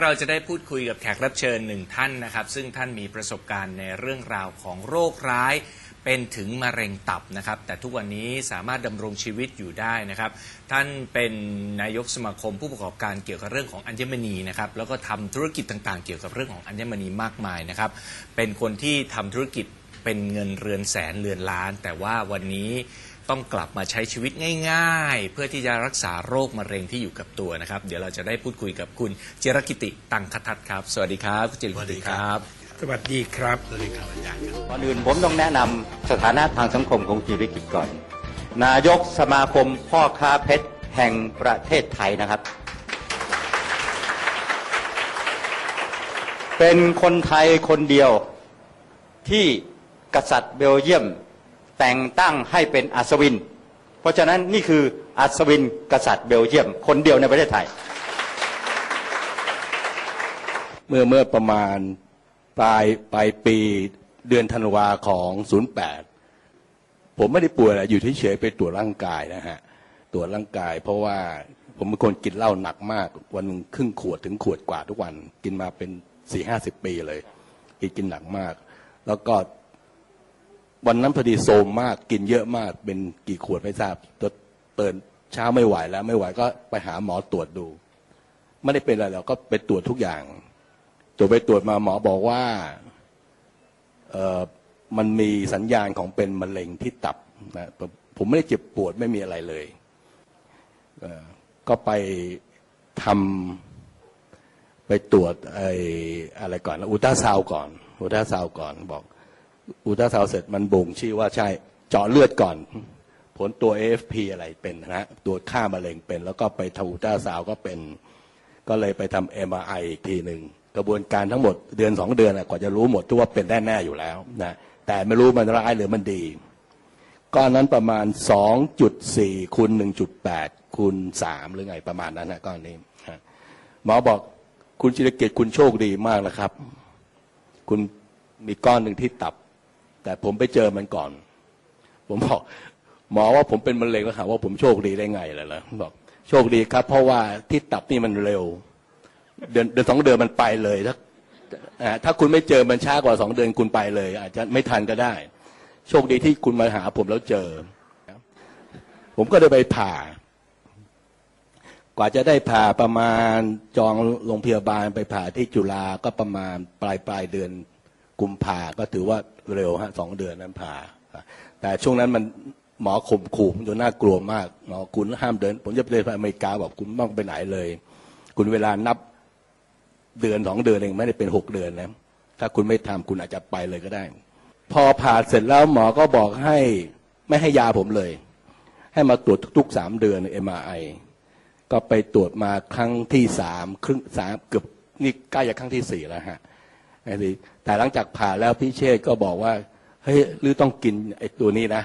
เราจะได้พูดคุยกับแขกรับเชิญหนึ่งท่านนะครับ ซึ่งท่านมีประสบการณ์ในเรื่องราวของโรคร้าย เป็นถึงมะเร็งตับนะครับ แต่ทุกวันนี้สามารถดำรงชีวิตอยู่ได้นะครับ ท่านเป็นนายกสมาคมผู้ประกอบการเกี่ยวกับเรื่องของอัญมณีนะครับแล้วก็ทำธุรกิจต่างๆ เกี่ยวกับเรื่องของอัญมณีมากมายนะครับ เป็นคนที่ทำธุรกิจเป็นเงินเรือนแสนเรือนล้าน แต่ว่าวันนี้ ต้องกลับมาใช้ชีวิตง่าย ๆ เพื่อที่จะรักษาโรคมะเร็งที่อยู่กับตัวนะครับ เดี๋ยวเราจะได้พูดคุยกับคุณจิรกิติตังคทัศน์ครับ สวัสดีครับคุณจิรกิติครับ สวัสดีครับสวัสดีครับอาจารย์ครับก่อนอื่นผมต้องแนะนำสถานะทางสังคมของจิริกิจก่อน นายกสมาคมพ่อค้าเพชรแห่งประเทศไทยนะครับ เป็นคนไทยคนเดียวที่กษัตริย์เบลเยียม แต่งตั้งให้เป็นอัศวิน เพราะฉะนั้นนี่คืออัศวินกษัตริย์เบลเยียม คนเดียวในประเทศไทย เมื่อเมื่อประมาณปลายปลายปีเดือนธันวาของ 08 ผมไม่ได้ป่วยอะไรอยู่ที่เฉยๆไปตรวจร่างกายนะฮะ ตรวจร่างกาย เพราะว่าผมเป็นคนกินเหล้าหนักมาก วันหนึ่งครึ่งขวดถึงขวดกว่าทุกวัน กินมาเป็นสี่ห้าสิบปีเลยกินกินหนักมาก แล้วก็ วันนั้นพอดีโซมมากกินเยอะมากเป็นกี่ขวดไม่ทราบตัวเตือนเช้าไม่ไหวแล้วไม่ไหวก็ไปหาหมอตรวจดู ไม่ได้เป็นอะไรหรอกก็ไปตรวจทุกอย่าง ตรวจไปตรวจมาหมอบอกว่าเออมันมีสัญญาณของเป็นมะเร็งที่ตับนะผมไม่ได้เจ็บปวดไม่มีอะไรเลยเก็ไปทำไปตรวจไอ้อะไรก่อนอุลตราซาวก่อนอุลตราซาวก่อนบอก อุลตราซาวด์เสร็จมันบ่งชี้ว่าใช่เจาะเลือดก่อน ผลตัว AFP อะไรเป็นนะฮะตัวค่ามะเร็งเป็น แล้วก็ไปทำอุลตราซาวด์ก็เป็น ก็เลยไปทำ MRI อีกทีหนึ่งกระบวนการทั้งหมดเดือนสองเดือนน่ะกว่าจะรู้หมดทุกว่าเป็นแน่ๆอยู่แล้วนะแต่ไม่รู้มันร้ายหรือมันดีก้อนนั้นประมาณ 2.4คูณ1.8คูณ3หรือไงประมาณนั้นนะก้อนนี้หมอบอกคุณจิรเกตคุณโชคดีมากนะครับ คุณมีก้อนหนึ่งที่ตับ แต่ผมไปเจอมันก่อน ผมบอกหมอว่าผมเป็นมะเร็งแล้วถามว่าผมโชคดีได้ไงล่ะล่ะบอกโชคดีครับ เพราะว่าที่ตับนี่มันเร็ว เดือนเดือนสองเดือนมันไปเลยถ้าอ่าถ้าคุณไม่เจอมันช้ากว่าสองเดือนคุณไปเลย อาจจะไม่ทันก็ได้ โชคดีที่คุณมาหาผมแล้วเจอ ผมก็เลยไปผ่า กว่าจะได้ผ่าประมาณจองโรงพยาบาลไปผ่าที่จุฬาก็ประมาณปลายปลายเดือน กุมภาก็ถือว่าเร็วฮะสองเดือนนั้นผ่า แต่ช่วงนั้นมันหมอข่มขู่ผมจนน่ากลัวมากหมอคุณห้ามเดิน ผมจะไปเดินไปอเมริกาบอกคุณต้องไปไหนเลย คุณเวลานับเดือนสองเดือนเองไม่ได้เป็นหกเดือนแล้วถ้าคุณไม่ทำคุณอาจจะไปเลยก็ได้ พอผ่าเสร็จแล้วหมอก็บอกให้ไม่ให้ยาผมเลย ให้มาตรวจทุกๆสามเดือนเอ็มไอก็ไปตรวจมาครั้งที่สามครึ่งสามเกือบนี่ใกล้จะครั้งที่สี่แล้วฮะ ไอ้นี่แต่หลังจากผ่าแล้วพี่เชษก็บอกว่าเฮ้ยหรือต้องกินไอ้ตัวนี้นะ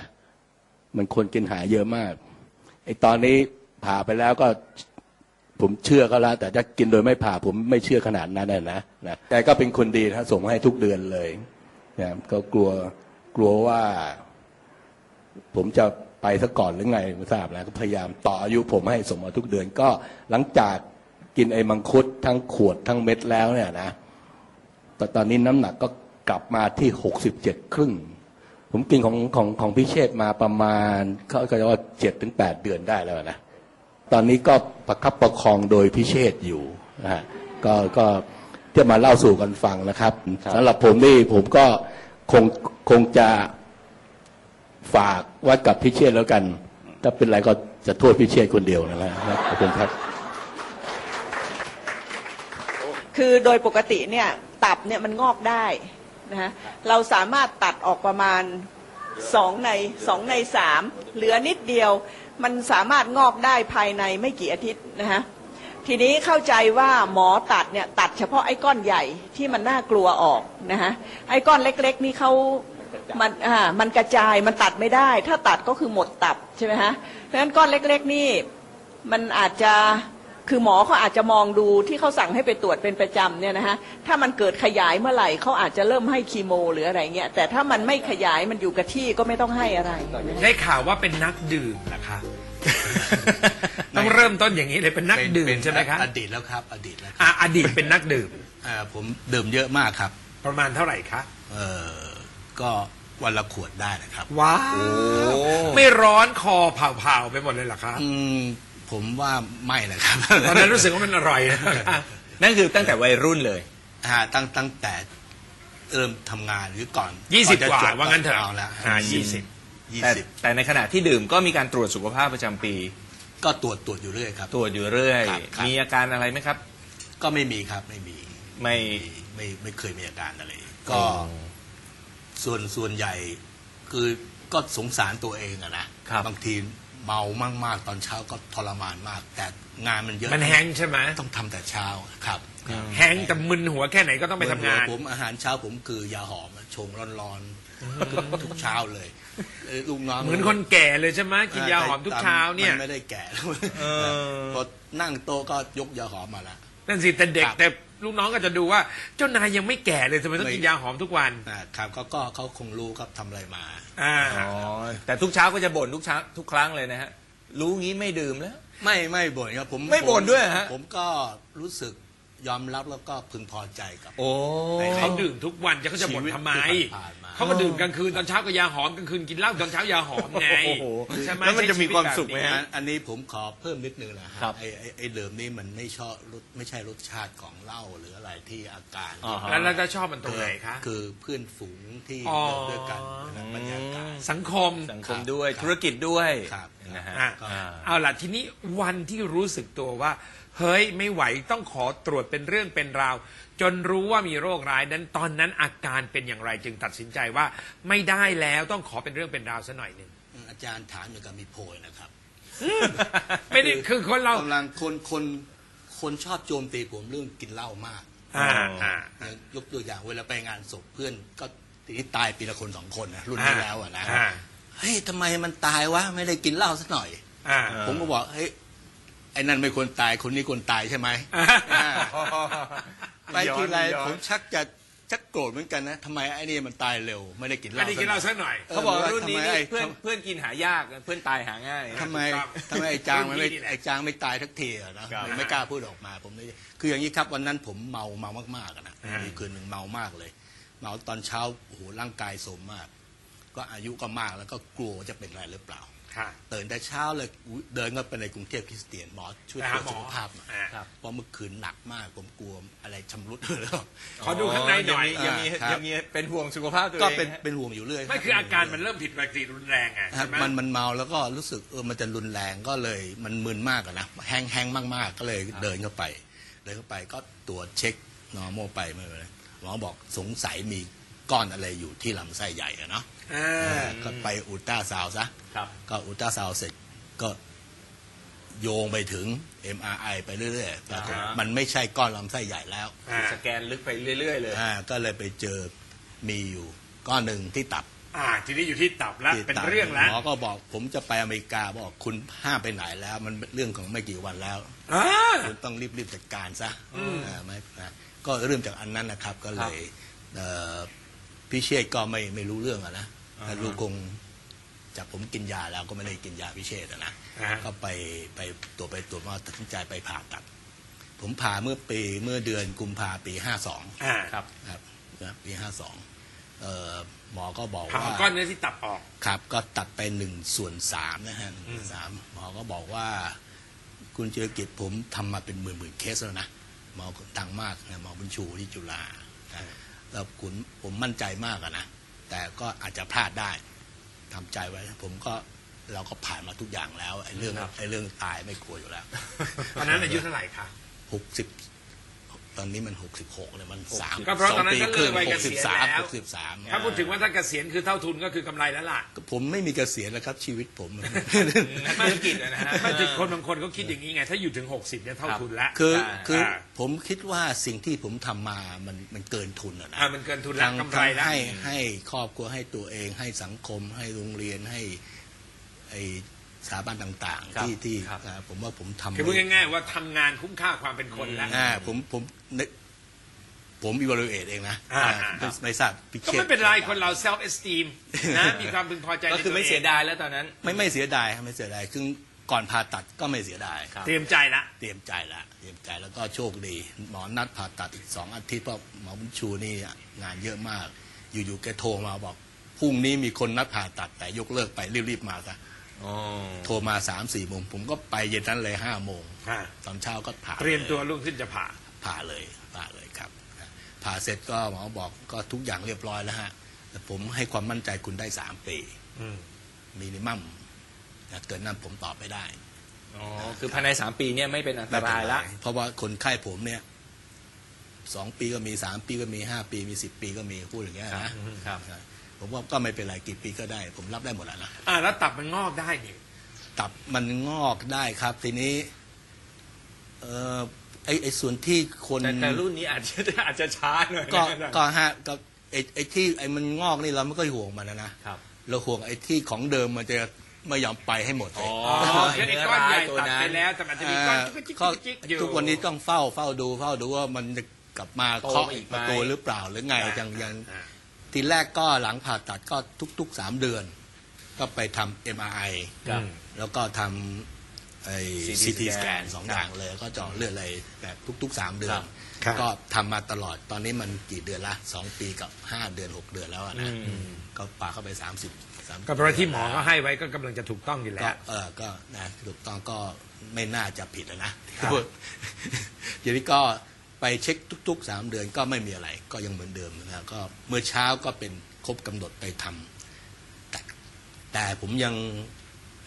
มันคนกินหายเยอะมากไอ้ตอนนี้ผ่าไปแล้วก็ผมเชื่อก็แล้ว แต่ถ้ากินโดยไม่ผ่าผมไม่เชื่อขนาดนั้นนะนะนะแต่ก็เป็นคนดีนะส่งมาให้ทุกเดือนเลยนะก็กลัวกลัวว่า ผมจะไปซะก่อนหรือไงไม่ทราบแล้วก็พยายามต่ออายุผมให้ส่งมาทุกเดือนก็หลังจากกินไอ้มังคุดทั้งขวดทั้งเม็ดแล้วเนี่ยนะ แต่ตอนนี้น้ำหนักก็กลับมาที่หกสิบเจ็ดครึ่ง ผมกินของของของพี่เชษฐ์มาประมาณเขาก็จะว่าเจ็ดถึงแปดเดือนได้แล้วนะ ตอนนี้ก็ประคับประคองโดยพิเชษอยู่นะฮะก็ก็ที่มาเล่าสู่กันฟังนะครับครับสำหรับผมนี่ผมก็คงคงจะฝากไว้กับพิเชษแล้วกัน ถ้าเป็นไรก็จะโทษพิเชษคนเดียวนั่นแหละครับขอบคุณครับ คือโดยปกติเนี่ย ตับเนี่ยมันงอกได้นะฮะเราสามารถตัดออกประมาณสองในสองในสามเหลือนิดเดียว มันสามารถงอกได้ภายในไม่กี่อาทิตย์นะฮะทีนี้เข้าใจว่าหมอตัดเนี่ยตัดเฉพาะไอ้ก้อนใหญ่ที่มันน่ากลัวออกนะฮะไอ้ก้อนเล็กๆนี่เขามันอ่ามันกระจายมันตัดไม่ได้ ถ้าตัดก็คือหมดตับใช่ไหมฮะเพราะฉะนั้นก้อนเล็กๆนี่มันอาจจะ คือหมอเขาอาจจะมองดูที่เขาสั่งให้ไปตรวจเป็นประจำเนี่ยนะฮะถ้ามันเกิดขยายเมื่อไหร่เขาอาจจะเริ่มให้คีโม หรืออะไรเงี้ยแต่ถ้ามันไม่ขยายมันอยู่กับที่ก็ไม่ต้องให้อะไร ได้ข่าวว่าเป็นนักดื่มนะคะ ต้องต้องเริ่มต้นอย่างนี้เลยเป็นนักดื่มใช่ไหมครับอดีตแล้วครับ อดีตแล้วครับอะอดีตเป็นนักดื่มเอ่อผมดื่มเยอะมากครับ ประมาณเท่าไหร่คะเออก็วันละขวดได้นะครับว้าวไม่ร้อนคอเผาๆไปหมดเลยเหรอคะอืม ผมว่าไม่นะครับ ตอนนั้นรู้สึกว่ามันอร่อยนะนั่นคือตั้งแต่วัยรุ่นเลยฮะตั้งตั้งแต่เริ่มทำงานหรือก่อนยี่สิบอนจะกว่าจบว่างั้นเถอะเอาแล้วอ่ายี่สิบยี่แต่สิบแต่ในขณะที่ดื่มก็มีการตรวจสุขภาพประจำปี ก็ตรวจตรวจอยู่เรื่อยครับ ตรวจอยู่เรื่อย ครับครับ มีอาการอะไรไหมครับ ก็ไม่มีครับไม่มีไม่ไม่ไม่ไม่เคยมีอาการอะไร ก็ส่วนส่วนใหญ่คือก็สงสารตัวเองอะนะครับ บางที เมามากๆ ตอนเช้าก็ทรมานมาก แต่งานมันเยอะมันแห้งใช่ไหมต้องทำแต่เช้าครับครับแห้งแต่มึนหัวแค่ไหนก็ต้องไปทำงานผมอาหารเช้าผมคือยาหอมอะชงร้อนๆทุกเช้าเลยเอ่อลูกน้องเหมือนคนแก่เลยใช่ไหมกินยาหอมทุกเช้าเนี่ยมันไม่ได้แก่เออพอนั่งโต๊ะก็ยกยาหอมมาละนั่นสิแต่เด็กครับแต่ ลูกน้องก็จะดูว่าเจ้านายยังไม่แก่เลยทำไมต้องกินยาหอมทุกวันนะครับก็ก็เขาคงรู้ครับทำอะไรมา อ่าอ๋อแต่ทุกเช้าก็จะบ่นทุกเช้าทุกครั้งเลยนะฮะรู้งี้ไม่ดื่มแล้ว ไม่ไม่บ่นครับผมไม่บ่นผด้วยเหรอฮะผมก็รู้สึก ยอมรับแล้วก็พึงพอใจกับ โอ้ เขาดื่มทุกวันจะเขาจะบ่นทำไม ชีวิตที่ผ่านมา เขาก็ดื่มกลางคืนตอนเช้าก็ยาหอมกลางคืนกินเหล้าตอนเช้ายาหอมไงโอ้โหใช่ไหมแล้วมันจะมีความสุขไหมฮะอันอันนี้ผมขอเพิ่มนิดนึงนะฮะครับไอ้ไอ้ไอ้เดิมนี่มันไม่ชอบรสไม่ใช่รสชาติของเหล้าหรืออะไรที่อาการอ่าฮะ แล้วเราจะชอบมันตรงไหนคะ คือเพื่อนฝูงที่อ๋อ เดินด้วยกันนะบรรยากาศ สังคม สังคมด้วยครับธุรกิจด้วยครับนะฮะ อะ อ่า เอาล่ะทีนี้วันที่รู้สึกตัวว่า เฮ้ยไม่ไหวต้องขอตรวจเป็นเรื่องเป็นราว จนรู้ว่ามีโรคร้ายนั้นตอนนั้นอาการเป็นอย่างไรจึงตัดสินใจว่าไม่ได้แล้วต้องขอเป็นเรื่องเป็นราวซะหน่อยหนึ่งอาจารย์ถามอย่างกับมีโพยนะครับ ไม่ได้คือคนเรากำลังคนคนคนชอบโจมตีผมเรื่องกินเหล้ามากอ่าอ่าอย่างยกตัวอย่างเวลาไปงานศพเพื่อนก็ทีนี้ตายปีละคนสองคนนะรุ่นนี้แล้วอะนะอ่าเฮ้ยทำไมมันตายวะไม่ได้กินเหล้าสักหน่อยอ่าผมก็บอกเฮ้ยไอ้นั่นไม่ควรตายคนนี้ควรตายใช่ไหมอ่าอ่าไปทีไรย้อน ผมชักจะชักโกรธเหมือนกันนะทำไมไอ้นี่มันตายเร็ว ไม่ได้กินเหไม่ล้าได้กินเหล้าซะหน่อย เขาบอกว่ารุ่นนี้ทำไมนี่ไอ้เพื่อนเพื่อนกินหายากเพื่อนตายหาง่าย ทำไมครับทำไมไอ้จางมันไม่รุ่นพี่นี่แหละไอ้จางไม่ตายทักทีอะนะครับไม่กล้าพูดออกมาผมเลยคืออย่างนี้ครับวันนั้นผมเมาเมามากๆอะนะมีคืนหนึ่งเมามากเลย เมาตอนเช้าโอ้โหร่างกายโสมมาก ก็อายุก็มากแล้วก็กลัวว่าจะเป็นอะไรหรือเปล่า ค่ะตื่นแต่เช้าเลยอุ๊ยเดินก็ไปในกรุงเทพคริสเตียนหมอช่วยไปตรหาวจหมอสุขภาพหน่อยอ่า ครับ เพราะเมื่อคืนหนักมากผมกลัวอะไรชำรุดแล้วขอดูข้างในหน่อย ยังมีครับ ยังมีเป็นห่วงสุขภาพตัวเองก็เป็นฮะเป็นห่วงอยู่เรื่อยไม่คืออาการมันเริ่มผิดปกติรุนแรงอะครัใช่บไหมมันมันเมาแล้วก็รู้สึกเออมันจะรุนแรงก็เลยมันมึนมากอะนะแห้งแห้งมากๆ ก็เลยเดินเข้าไป เดินเข้าไปก็ตรวจเช็คนอร์โมไปไม่เป็นไรหมอบอกสงสัยมี ก้อนอะไรอยู่ที่ลำไส้ใหญ่อะเนาะอ่าก็ไปอุลตราซาวด์ซะ ครับ ก็อุลตราซาวด์เสร็จก็โยงไปถึง MRI ไปเรื่อยๆปรากฏอ่าฮะ มันไม่ใช่ก้อนลำไส้ใหญ่แล้วอ่าสแกนลึกไปเรื่อย ๆ เลย อ่าก็เลยไปเจอมีอยู่ก้อนหนึ่งที่ตับอ่า ทีนี้อยู่ที่ตับแล้ว ที่เป็นตับเรื่องแล้วหมอก็บอกผมจะไปอเมริกาบอกคุณห้ามไปไหนแล้ว มันเรื่องของไม่กี่วันแล้ว อ่า คุณต้องรีบๆจัดการซะอ่าไม่นะก็เริ่มจากอันนั้นนะครับก็เลยเอ่อ พี่เชษฐ์ก็ไม่ไม่รู้เรื่องอะนะแต่รู้คงจากผมกินยาแล้วก็ไม่ได้กินยาพิเชษฐ์อะนะอ่าก็ไปไปตรวจไปตรวจมาตัดสินใจไปผ่าตัด ผมผ่าเมื่อปีเมื่อเดือนกุมภาปีห้าสองอ่าครับ ครับนะปีห้าสองหมอก็บอกผ่าว่า ก้อนเนื้อที่ตับออก ครับก็ตัดไปหนึ่งส่วนสามนะฮะหนึ่งส่วนสามหมอก็บอกว่า คุณเจริญกิจผมทำมาเป็นหมื่นหมื่นๆเคสแล้วนะหมอดังมากนะหมอบุญชูที่จุฬานะ แล้วคุณผมมั่นใจมากอะนะ แต่ก็อาจจะพลาดได้ทำใจไว้ ผมก็เราก็ผ่านมาทุกอย่างแล้วไอ้เรื่องครับไอ้เรื่องตายไม่กลัวอยู่แล้วตอนนั้นอายุเท่าไหร่คะหกสิบ ตอนนี้มันหกสิบหกเลยมันสามก็เพราะตอนนั้นปีก็คเลิรึ่กงวัยหเกกษีสิบยณสามแล้วหกสิบสามถ้าพูดถึงว่าถ้าเกษียณคือเท่าทุนก็คือกำไรแล้วล่ะผมไม่มีเกษียณแล้วครับ ชีวิตผมนักธุรกิจอะนะฮะ ไม่ถึงคนบางคนเขาคิดอย่างนี้ไง ถ้าอยู่ถึง 60เนี่ยเท่าครับทุนแล้วคืออ่าคืออ่าผมคิดว่าสิ่งที่ผมทำมามันมันเกินทุนอะนะอ่ามันเกินทุนแล้วทั้งกำไรแล้วให้ให้ครอบครัวให้ตัวเอง ให้สังคม ให้โรงเรียนให้ไอ สถาบันต่างครับๆที่ที่ครับอ่าผมว่าผมทำคือพูดง่ายๆว่าทำงานคุ้มค่าความเป็นคนแล้ว อ่าผมผมนึกผมอีว l u เอตเองนะอ่าอ่า ไม่ไม่ทราบพี่ก็ชษไม่เป็นไรคนเรา self esteem นะมีความพึงพอใจในก็คือไม่ตัวงเสียดายแล้วตอนนั้น ไม่ไม่เสียดายครับไม่เสียดายคือก่อนผ่าตัดก็ไม่เสียดายครับ เตรียมใจละ เตรียมใจละเตรียมใจแล้วก็โชคดี หมอนัดผ่าตัดอีกสองอาทิตย์เพราะหมอบุญชูนี่งานเยอะมาก อยู่ๆแกโทรมาบอกพรุ่งนี้มีคนนัดผ่าตัดแต่ยกเลิกไปรีบๆมาซะอ๋อ โทรมาสามสี่โมงผมก็ไปเย็นนั้นเลยห้าโมงอ่าตอนเช้าก็ผ่าเตรียมตัวลรุ่งขึ้นจะผ่าผ่าเลยผ่าเลยครับ ผ่าเสร็จก็หมอบอกก็ทุกอย่างเรียบร้อยแล้วฮะแต่ผมให้ความมั่นใจคุณได้สามปีอืมมินิมัมนะเกินนั้นผมตอบไม่ได้อ๋อคือภายในสามปีเนี่ยไม่เป็นอันตรายละเพราะว่าคนไข้ผมเนี่ยสองปีก็มีสามปีก็มีห้าปีมีสิบปีก็มีพูดอย่างเงี้ยครับนะครับ ผมว่าก็ไม่เป็นไรกี่ปีก็ได้ ผมรับได้หมดแล้วนะอ่าแล้วตับมันงอกได้นี่ตับมันงอกได้ครับ ทีนี้ เออไอไอส่วนที่คนแต่แต่รุ่นนี้อาจจะอาจจะช้าหน่อยก็นะก็ฮะก็ไอไอที่ไอมันงอกนี่เราไม่ค่อยห่วงมันนะนะครับ เราห่วงไอที่ของเดิมมันจะไม่ยอมไปให้หมดเลอ๋ยออ๋อไอ้ไอ้เนื้อก้อนร้าใหยญ่ตัวตัดนั้ไปนแล้วแต่มันจะมีก้อนจิ๊กจิ๊กก็จิ๊กอยู่ ทุกวันนี้ต้องเฝ้าเฝ้าดูเฝ้าดูว่ามันจะกลับมาโตเคาะอีกไหมประตูหรือเปล่าหรือไงอ่ายังยังอ่า ทีแรกก็หลังผ่าตัดก็ทุกๆสามเดือน ก็ไปทำ MRI ครับแล้วก็ทำไอ้ CT CT สแก scan นสองอย่างเลยก็เจาะเลือดอะไรแบบทุกๆสามเดือครัน บ ครับ ก็ทำมาตลอดตอนนี้มันกี่เดือนละสองปีกับห้าเดือนหกเดือนแล้วอะนะอืม ก็ปาเข้าไปสามสิบสามก็เพราะที่หมอเขาให้ไว้ก็กำลังจะถูกต้องอยู่แล้ก็ว เออก็นะถูกต้องก็ไม่น่าจะผิดอะนะครับ ทีนี้ก็ ไปเช็คทุกๆสามเดือนก็ไม่มีอะไรก็ยังเหมือนเดิมนะครับก็เมื่อเช้าก็เป็นครบกำหนดไปทำแต่แต่ผมยัง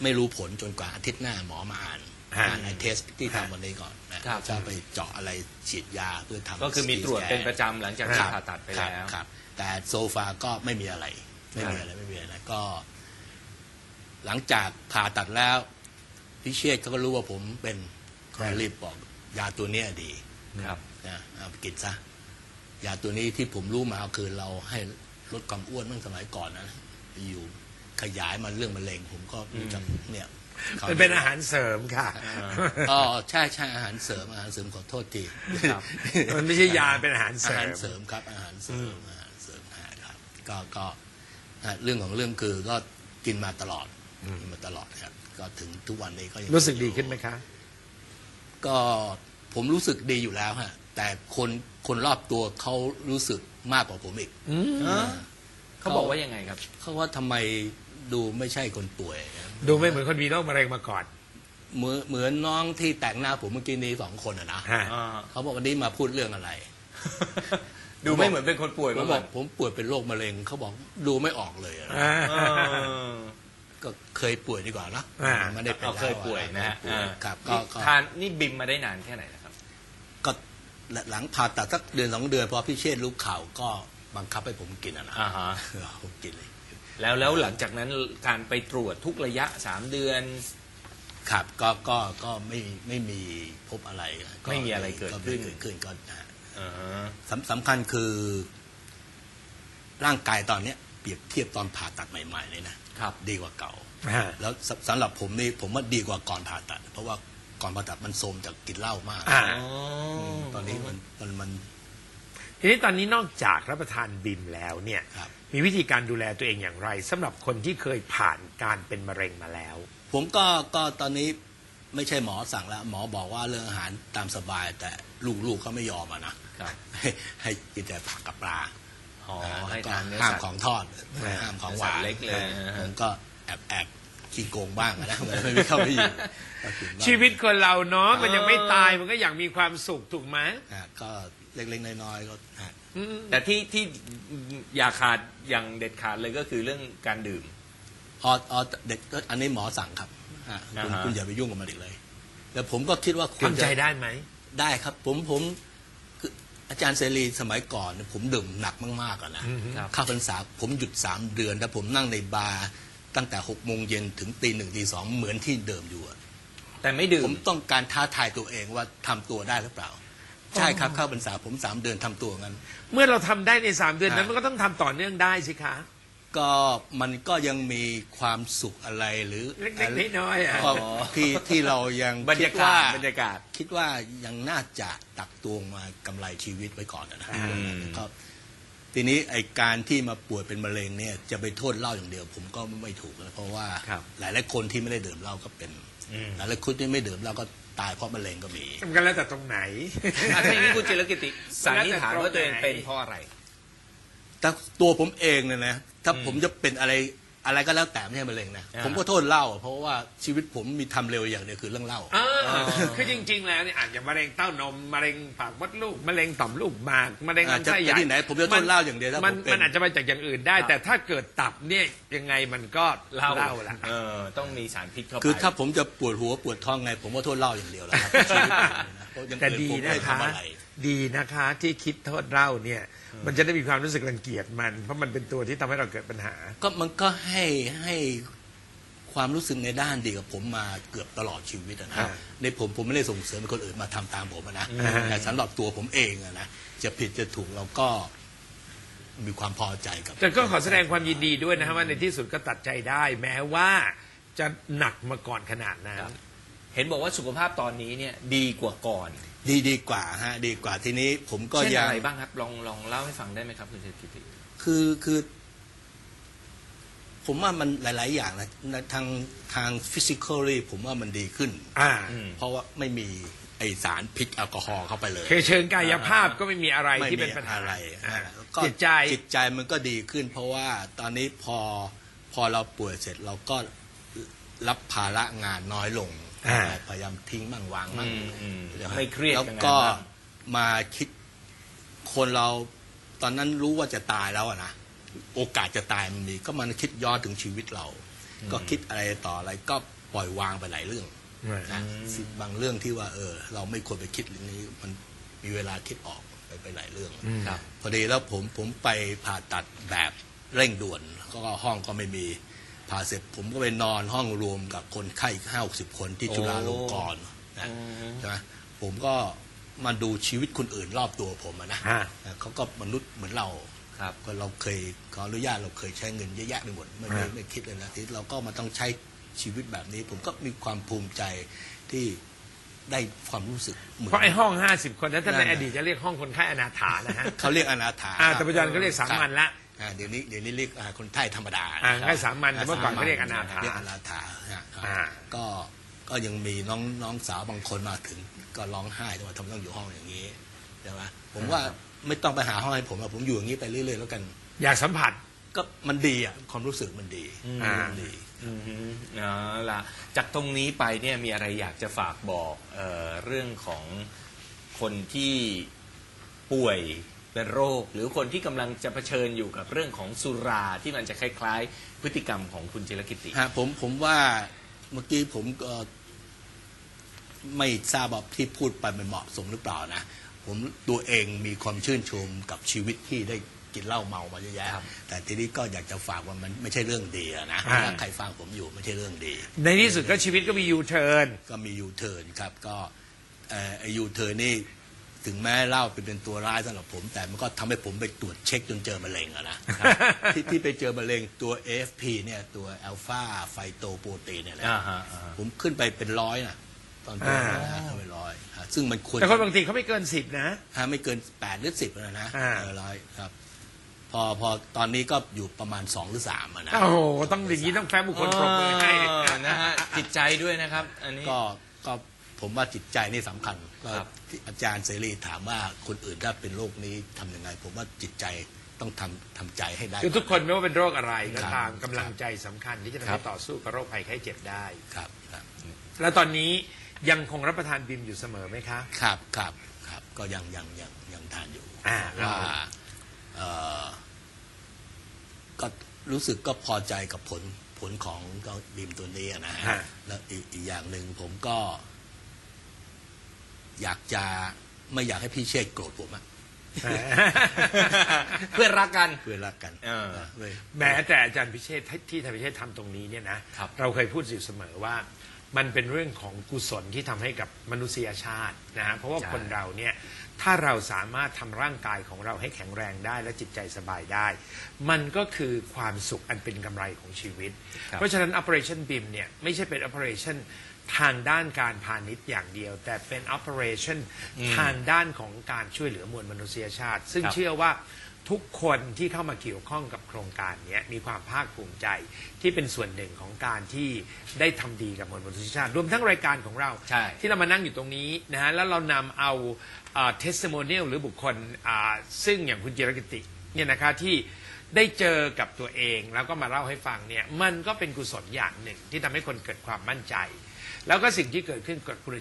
ไม่รู้ผลจนกว่าอาทิตย์หน้าหมอมาอ่านฮะอ่านไอเทสที่ทำวันนี้ก่อนนะครับจะไปเจาะอะไรฉีดยาเพื่อทำก็คือมีตรวจ CT เป็นประจำหลังจากที่ครับผ่าตัดไปครับแล้วครับ แต่โซฟาก็ไม่มีอะไร ไม่มีอะไรไม่มีอะไรก็ หลังจากผ่าตัดแล้วพิเชษเขาก็รู้ว่าผมเป็นก็รีบบอกยาตัวเนี้ยดีครับ นะเอาไปกินซะยาตัวนี้ที่ผมรู้มาคือเราให้ลดความอ้วนเมื่อสมัยก่อนนะอยู่ขยายมาเรื่องมะเร็งผมก็รู้จักเนี่ยขมันเป็นอาหารเสริมค่ะอ๋อใช่ใช่อาหารเสริมอาหารเสริมขอโทษทีครับมันไม่ใช่ยาเป็นอาหารเสอาริหารมเสริมครับอาหารเสริมอาหารเสริมครับก็ก็อะเรื่องของเรื่องคือก็กินมาตลอดกินมาตลอดครับก็ถึงทุกวันนี้ก็ยังรู้สึกดีขึ้นไหมคะ ก็ผมรู้สึกดีอยู่แล้วฮะ แต่คนคนรอบตัวเขารู้สึกมากกว่าผมอีกเขาบอกว่ายังไงครับ เขาว่าทำไมดูไม่ใช่คนป่วยนะดูไม่เหมือนคนมีโรคมะเร็งมาก่อน เหมือนเหมือนน้องที่แต่งหน้าผมเมื่อกี้นี้สองคนอะนะฮะอ่าเขาบอกวันนี้มาพูดเรื่องอะไร ดูไม่เหมือนเป็นคนป่วยผมมาบก่ออกนผมป่วยเป็นโรคมะเร็งเขาบอกดูไม่ออกเลยอะอ่าเออ ก็เคยป่วยดีกว่านะอ่า ไม่ได้เป็นเอาเคยป่วยนะฮะเคยป่วยอ่าครับก็ก็ ทานนี่บิมมาได้นานแค่ไหนนะครับก็ หลังผ่าตัดสักเดือนสองเดือนพอพี่เชษฐ์รู้ข่าวก็บังคับให้ผมกินอะนะอ่าฮะผมกินเลย แล้วแล้วหลังจากนั้นการไปตรวจทุกระยะสามเดือน ครับก็ก็ก็ไม่ไม่มีพบอะไรก็ไม่มีอะไรเกิดขึ้นไม่เกิดขึ้นก็นะอ่าฮะสำสำคัญคือ ร่างกายตอนเนี้ยเปรียบเทียบตอนผ่าตัดใหม่ ๆ เลยนะครับ ดีกว่าเก่าอ่าแล้วสสำหรับผมนี่ผมว่าดีกว่าก่อนผ่าตัด เพราะว่า ก่อนผ่าตัดมันโทรมจากกินเหล้ามากอ่าอ๋อตอนนี้มันมันมัน ทีนี้ตอนนี้นอกจากรับประทานบิมแล้วเนี่ย ครับ มีวิธีการดูแลตัวเองอย่างไรสำหรับคนที่เคยผ่านการเป็นมะเร็งมาแล้ว ผมก็ก็ตอนนี้ไม่ใช่หมอสั่งแล้ว หมอบอกว่าเรื่องอาหารตามสบาย แต่ลูกๆเขาไม่ยอมอะนะครับ ให้ให้กินแต่ผักกับปลาอ๋อแล้วให้ก็ทานเนื้อห้ามสัตว์ ของทอด ห้ามของหวานสัตว์เล็กเลยนะฮะ ผมก็แอบแอบ ขี้โกงบ้างนะไม่มีเข้าไปอยู่ก็กินบ้างชีวิตคนเราเนาะมันยังไม่ตายมันก็อยากมีความสุขถูกไหมอะก็เล็กๆน้อยๆก็ฮะอืมแต่ที่ที่อย่าขาดอย่างเด็ดขาดเลยก็คือเรื่องการดื่มอ๋ออ๋อเด็กก็อันนี้หมอสั่งครับอะคุณอ่าฮะคุณอย่าไปยุ่งกับมันอีกเลย แล้วผมก็คิดว่าคุณทำใจได้ไหมได้ครับ ผมผมคืออาจารย์เสรีสมัยก่อนเนี่ยผมดื่มหนักมากๆอะนะอืมครับเข้าพรรษาผมหยุดสามเดือน แล้วผมนั่งในบาร์ ตั้งแต่หกโมงเย็นถึงตีหนึ่งตีสองเหมือนที่เดิมอยู่อะแต่ไม่ดื่ผม มต้องการท้าทายตัวเองว่าทำตัวได้หรือเปล่า ใช่ครับเข้าพรรษาผมสามเดือนทำตัวงั้น เมื่อเราทำได้ในสามเดือนนั้นฮะมันก็ต้องทำต่อเนื่องได้สิคะ ก็มันก็ยังมีความสุขอะไรหรือเล็กๆน้อยๆอะก็ที่ที่เรายังบรรคิยาดกาว่าศบรรยากาศ คิดว่ายังน่าจะตักตวงมากำไรชีวิตไว้ก่อนนะอืม ก็ ทีนี้ไอการที่มาป่วยเป็นมะเร็งเนี่ยจะไปโทษเหล้าอย่างเดียว ผมก็ไม่ถูกนะเพราะว่าครับหลายหลายๆคนที่ไม่ได้ดื่มเหล้าก็เป็นอืมแล้วคุณที่ไม่ดื่มเราก็ตายเพราะมะเร็งก็มี มันก็แล้วแต่ตรงไหน อะถ้าอย่างนี้คุณจิรกิติสันนิษฐานว่าตัวเองเป็นเพราะอะไร แต่ตัวผมเองเนี่ยนะถ้าอืมผมจะเป็นอะไร อะไรก็แล้วแต่ไม่ใช่มะเร็งนะอ่าผมก็โทษเหล้าเพราะว่าชีวิตผมมีทำเร็วอย่างเดียวคือเรื่องเหล้าอ่าคือจริง ๆ แล้วเนี่ยอาจจะมะเร็งเต้านมมะเร็งปากมดลูกมะเร็งต่อมลูกหมากมะเร็งลำไส้ใหญ่จะที่ไหนผมจะโทษเหล้าอย่างเดียวถ้าผมมันเป็นมันอาจจะมาจากอย่างอื่นได้ แต่ถ้าเกิดตับเนี่ยยังไงมันก็เหล้าเหล้าละเออต้องมีสารพิษเข้าไปคือถ้าผมจะปวดหัวปวดท้องไง ผมก็โทษเหล้าอย่างเดียวแหล้วครับชีวิตผมเนี่ยนะเพราะอย่างแต่อื่นดีผมไม่นะได้คะทำอะไร ดีนะคะ ที่คิดโทษเหล้าเนี่ย มันจะได้มีความรู้สึกรังเกียจมัน เพราะมันเป็นตัวที่ทำให้เราเกิดปัญหา ก็มันก็ให้ให้ความรู้สึกในด้านดีกับผมมาเกือบตลอดชีวิตอะนะอ่าในผมผมไม่ได้ส่งเสริมให้คนอื่นมาทำตามผมอะนะอ่า แต่สำหรับตัวผมเองอะนะจะผิดจะถูกเราก็มีความพอใจกับ แต่ก็ขอแสดงความยินดีด้วยนะครับว่าในที่สุดก็ตัดใจได้ แม้ว่าจะหนักมาก่อนขนาดนั้น เห็นบอกว่าสุขภาพตอนนี้เนี่ยดีกว่าก่อน ดีดีกว่าฮะดีกว่าทีนี้ผมก็เช่นยังอะไรบ้างครับลองลองเล่าให้ฟังได้ไหมครับคุณจิรกิติคือคือ ผมว่ามันหลาย ๆ อย่างนะในทางทางฟิสิกอลผมว่ามันดีขึ้น อ่าอืมเพราะว่าไม่มีไอสารพิษแอลกอฮอล์เข้าไปเลย คือเชิงกายภาพก็ไม่มีอะไรไม่ที่มีเป็นปัญหาอะไรอ่าก็จิตใจ จิตใจมันก็ดีขึ้น เพราะว่าตอนนี้พอพอเราป่วยเสร็จเราก็รับภาระงานน้อยลงอ่า พยายามทิ้งมั่งวางมั่งอืมอืมนะฮะไม่เครียดแล้วกับงานก็บ้างมาคิดคนเราตอนนั้นรู้ว่าจะตายแล้วอะนะโอกาสจะตายมันมีก็มันคิดย้อนถึงชีวิตเรา ก็คิดอะไรต่ออะไรก็ปล่อยวางไปหลายเรื่องนะบางเรื่องที่ว่า เออ เราไม่ควรไปคิดเรื่องนี้ มันมีเวลาคิดออกไปไปหลายเรื่องครับพอดีแล้วผมผมไปผ่าตัดแบบเร่งด่วน ก็ห้องก็ไม่มี ผ่าเสร็จผมก็ไปนอนห้องรวมกับคนไข้อีกห้าหกสิบคนที่จุฬาลงกรณ์นะใช่ไหมผมก็มาดูชีวิตคนอื่นรอบตัวผมอะนะอ่านะเขาก็มนุษย์เหมือนเรา ครับ ก็เราเคยขออนุญาตเราเคยใช้เงินเยอะแยะไปหมดไม่ไม่อ่าไม่คิดเลยนะที่เราก็มาต้องใช้ชีวิตแบบนี้ ผมก็มีความภูมิใจที่ได้ความรู้สึกเหมือนเพราะไอ้ห้องห้าสิบคนถ้าท่านนั่ในนน่ะ อดีตจะเรียกห้องคนไข้อนาถานะฮะเขาเรียกอนาถาอ่าแต่ปัจจุบันเขาเรียกสามัญละอ่า เดี๋ยวนี้เดี๋ยวนี้เรียกอ่าคนไข้ธรรมดาอ่าให้สามัญแต่เมื่อก่อนเขาเรียกอนาถาเรียกอนาถาครับอ่าก็ก็ยังมีน้องน้องสาวบางคนมาถึง ก็ร้องไห้ทำไมทำไมต้องอยู่ห้องอย่างนี้ใช่ไหมผมว่าไม่ต้องไปหาห้องให้ผมอะผมอยู่อย่างนี้ไปเรื่อยๆแล้วกัน อยากสัมผัสก็มันดีอะความรู้สึกมันดีอ่ามันดีอืมเอาล่ะจากตรงนี้ไปเนี่ยมีอะไรอยากจะฝากบอกเอ่อเรื่องของคนที่ป่วย เป็นโรค หรือคนที่กำลังจะเผชิญอยู่กับเรื่องของสุราที่มันจะคล้ายๆ พฤติกรรมของคุณจิรกิติ ฮะผมผมว่าเมื่อกี้ผมก็ไม่ทราบว่าที่พูดไปมันเหมาะสมหรือเปล่านะ ผมตัวเองมีความชื่นชมกับชีวิตที่ได้กินเหล้าเมามาเยอะแยะครับแต่ทีนี้ก็อยากจะฝากว่ามันไม่ใช่เรื่องดีอะนะอ่า ถ้าใครฟังผมอยู่ไม่ใช่เรื่องดี ในที่สุดก็ชีวิตก็มียูเทิร์น ก็มียูเทิร์นครับก็เอ่อไอยูเทิร์นนี่ ถึงแม้เหล้าเป็นเป็นตัวร้ายสำหรับผม แต่มันก็ทำให้ผมไปตรวจเช็คจนเจอมะเร็งอะนะ ที่ที่ไปเจอมะเร็งตัว AFP เนี่ยตัวอัลฟาไฟโตโปรตีนเนี่ยนะอ่าฮะอ่าฮะผมขึ้นไปเป็นร้อยนะตอนเป็นอ่านะฮะขึ้นไปร้อยฮะซึ่งมันควรแต่คนบางทีเขาไม่เกินสิบนะฮะไม่เกินแปดหรือสิบนะนะอ่าเออร้อยครับพอพอตอนนี้ก็อยู่ประมาณสองหรือสามอะนะโอ้โหต้องอย่างนี้ต้องแฟ้มบุคคลปรบมือให้เออนะฮะจิตใจด้วยนะครับ อันนี้ก็ก็ ผมว่าจิตใจนี่สำคัญก็ครับที่อาจารย์เสรีถามว่าคนอื่นถ้าเป็นโรคนี้ทำยังไง ผมว่าจิตใจต้องทำทำใจให้ได้คือทุกคนไม่ว่าเป็นโรคอะไรก็ครับตามกำลังใจสำคัญที่จะทำครัให้บต่อสู้กับโรคภัยไข้เจ็บได้ครับครับ แล้วตอนนี้ยังคงรับประทานบิมอยู่เสมอไหมคะครับครับครับ ก็ยังยังยังยังทานอยู่อ่าว่าเอ่อก็รู้สึกก็พอใจกับผลผลของก็บีมตัวนี้อะนะฮะฮะแล้วอีกอีกอย่างหนึ่งผมก็ อยากจะไม่อยากให้พี่เชษฐ์โกรธผมอะ เพื่อนรักกัน เพื่อรักกันเออ นะเว้ย แม้แต่อาจารย์พิเชษฐ์ที่ทางพิเชษฐ์ทำตรงนี้เนี่ยนะครับ เราเคยพูดอยู่เสมอว่า มันเป็นเรื่องของกุศลที่ทำให้กับมนุษยชาตินะฮะเพราะว่าใช่ คนเราเนี่ยถ้าเราสามารถทำร่างกายของเราให้แข็งแรงได้และจิตใจสบายได้ มันก็คือความสุขอันเป็นกำไรของชีวิตครับเพราะฉะนั้น Operation BIM เนี่ยไม่ใช่เป็น Operation ทางด้านการพาณิชย์อย่างเดียว แต่เป็น operation อืมทางด้านของการช่วยเหลือมวลมนุษยชาติ ซึ่งครับเชื่อว่าทุกคนที่เข้ามาเกี่ยวข้องกับโครงการเนี้ยมีความภาคภูมิใจที่เป็นส่วนหนึ่งของการที่ได้ทำดีกับมวลมนุษยชาติ รวมทั้งรายการของเรา ใช่ ที่เรามานั่งอยู่ตรงนี้นะฮะแล้วเรานำเอาเทส i ม o เนียลหรือบุคคลอ่าซึ่งอย่างคุณจิรกิติเนี่ยนะคะที่ได้เจอกับตัวเองแล้วก็มาเล่าให้ฟังเนี่ยมันก็เป็นกุศลอย่างหนึ่งที่ทำให้คนเกิดความมั่นใจ แล้วก็สิ่งที่เกิดขึ้นกับคุณ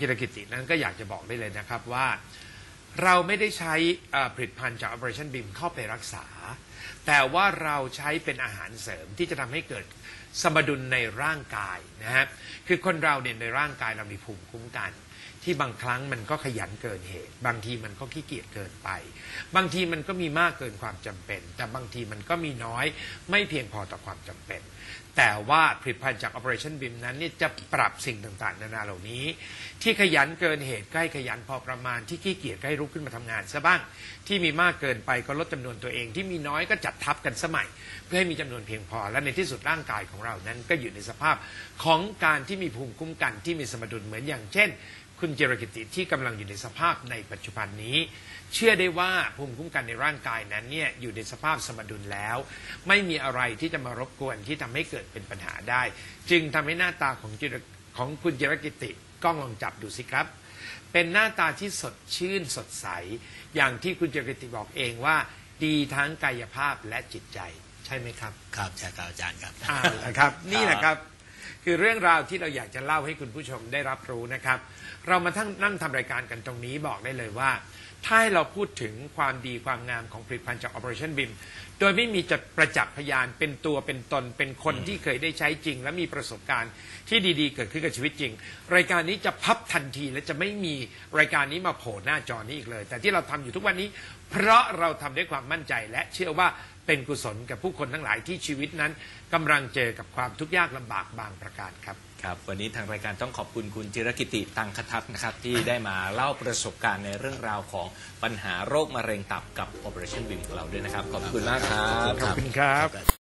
จิรกิตินั้นก็อยากจะบอกได้เลยนะครับว่า เราไม่ได้ใช้ผลิตภัณฑ์จาก Operation BIM เข้าไปรักษา แต่ว่าเราใช้เป็นอาหารเสริมที่จะทำให้เกิดสมดุลในร่างกายนะฮะคือคนเราเนี่ยในร่างกายเรามีภูมิคุ้มกัน ที่บางครั้งมันก็ขยันเกินเหตุ บางทีมันก็ขี้เกียจเกินไป บางทีมันก็มีมากเกินความจำเป็น แต่บางทีมันก็มีน้อยไม่เพียงพอต่อความจำเป็น แต่ว่าผลิตภัณฑ์จาก Operation BIM นั้นเนี่ยจะปรับสิ่งต่างๆ นานาเหล่านี้ ที่ขยันเกินเหตุใกล้ขยันพอประมาณที่ขี้เกียจใกล้รุกขึ้นมาทำงานซะบ้าง ที่มีมากเกินไปก็ลดจำนวนตัวเองที่มีน้อยก็จัดทับกันสมัย เพื่อให้มีจำนวนเพียงพอ และในที่สุดร่างกายของเรานั้นก็อยู่ในสภาพของการที่มีภูมิคุ้มกันที่มีสมดุลเหมือนอย่างเช่น คุณเจรกิติที่กำลังอยู่ในสภาพในปัจจุบันนี้ เชื่อได้ว่าภูมิคุ้มกันในร่างกายนั้นเนี่ยอยู่ในสภาพสมดุลแล้ว ไม่มีอะไรที่จะมารบกวนที่ทำให้เกิดเป็นปัญหาได้ จึงทำให้หน้าตาของจิรของคุณเจรกิติกล้องลองจับดูสิครับ เป็นหน้าตาที่สดชื่นสดใส อย่างที่คุณเจรกิติบอกเองว่า ดีทั้งกายภาพและจิตใจใช่ไหมครับ ครับใช่ครับอาจารย์ครับอ่าละครับ นี่แหละครับ คือเรื่องราวที่เราอยากจะเล่าให้คุณผู้ชมได้รับรู้นะครับ เรามาทั้งนั่งทำรายการกันตรงนี้บอกได้เลยว่า ถ้าให้เราพูดถึงความดีความงามของผลิตภัณฑ์จาก Operation BIM โดยไม่มีจัดประจักษ์พยานเป็นตัวเป็นตนเป็นคนที่เคยได้ใช้จริง และมีประสบการณ์ที่ดีๆ เกิดขึ้นกับชีวิตจริง รายการนี้จะพับทันทีและจะไม่มีรายการนี้มาโผล่หน้าจอนี้อีกเลย แต่ที่เราทำอยู่ทุกวันนี้ เพราะเราทำด้วยความมั่นใจและเชื่อว่า เป็นกุศลกับผู้คนทั้งหลายที่ชีวิตนั้นกำลังเจอกับความทุกข์ยากลำบากบางประการครับครับวันนี้ทางรายการต้องขอบคุณคุณจิรกิติตังคทัศน์นะครับที่ได้มาเล่าประสบการณ์ในเรื่องราวของปัญหาโรคมะเร็งตับกับ Operation BIM ของเราด้วยนะครับ ขอบคุณมากครับขอบคุณครับครับ